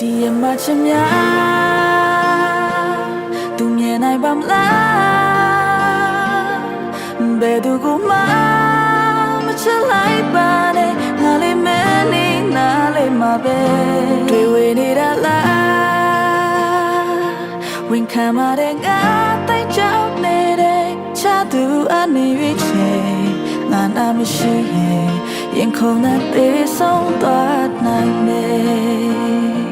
ဒီရမချင်များသူမြင်နိုင်ပါမလားဘယ်သူကမှမချစ်လိုက်ပါနဲ့ငါလေးမနေနားလေးမှာပဲတွေ့ဝေနေတာလားဝင်ခံမတဲ့ငါတိုက်ကြောက်နေတဲ့ချသူအနေရွေးချယ်ငါနာမရှိရင်ရင်ခုန်တဲ့သေးဆုံးသွားနိုင်မယ်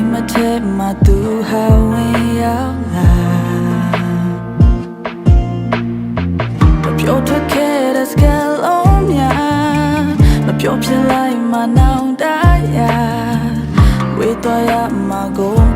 မ်မထဲမှာသူဟာဝင်ရောက်လာမပြောထွက်ခဲ့တဲ့စကားလုံးများမပြောပြလိုက်မှနောင်တရဝေးသွားရမှာကို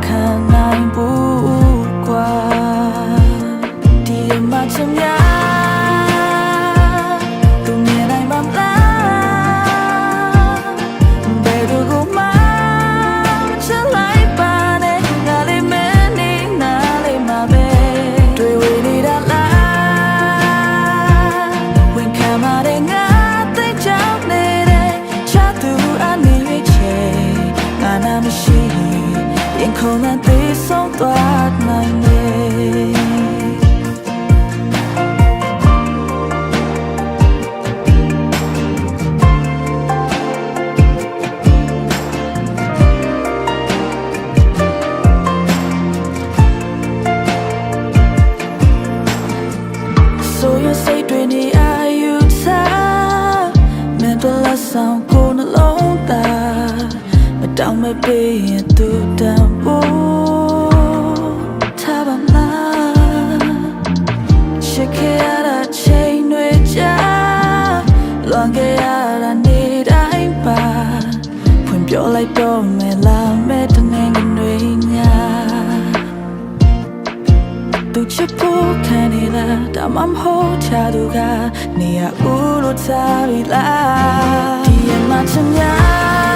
ငါနာမရှိရင်ရင်ခုန်တဲ့သေဆုံးသွားနိုင်တယ်ဆိုရစိတ်တွေနေ တောင်းမပေးရင်သူတန်ဖို့ထားပါမလားချစ်ခဲ့ရတာချိန်တွေကြာလွန်ခဲ့ရတာနေတိုင်းပါဖွင့်ပြောလိုက်တော့မယ်လာမဲ့တနေ့ကတွေညာသူချစ်ဖို့ခံနေလားဒါမှမဟုတ်ချသူကနေရဦးလို့ထားပြီလားဒီရမချင်များ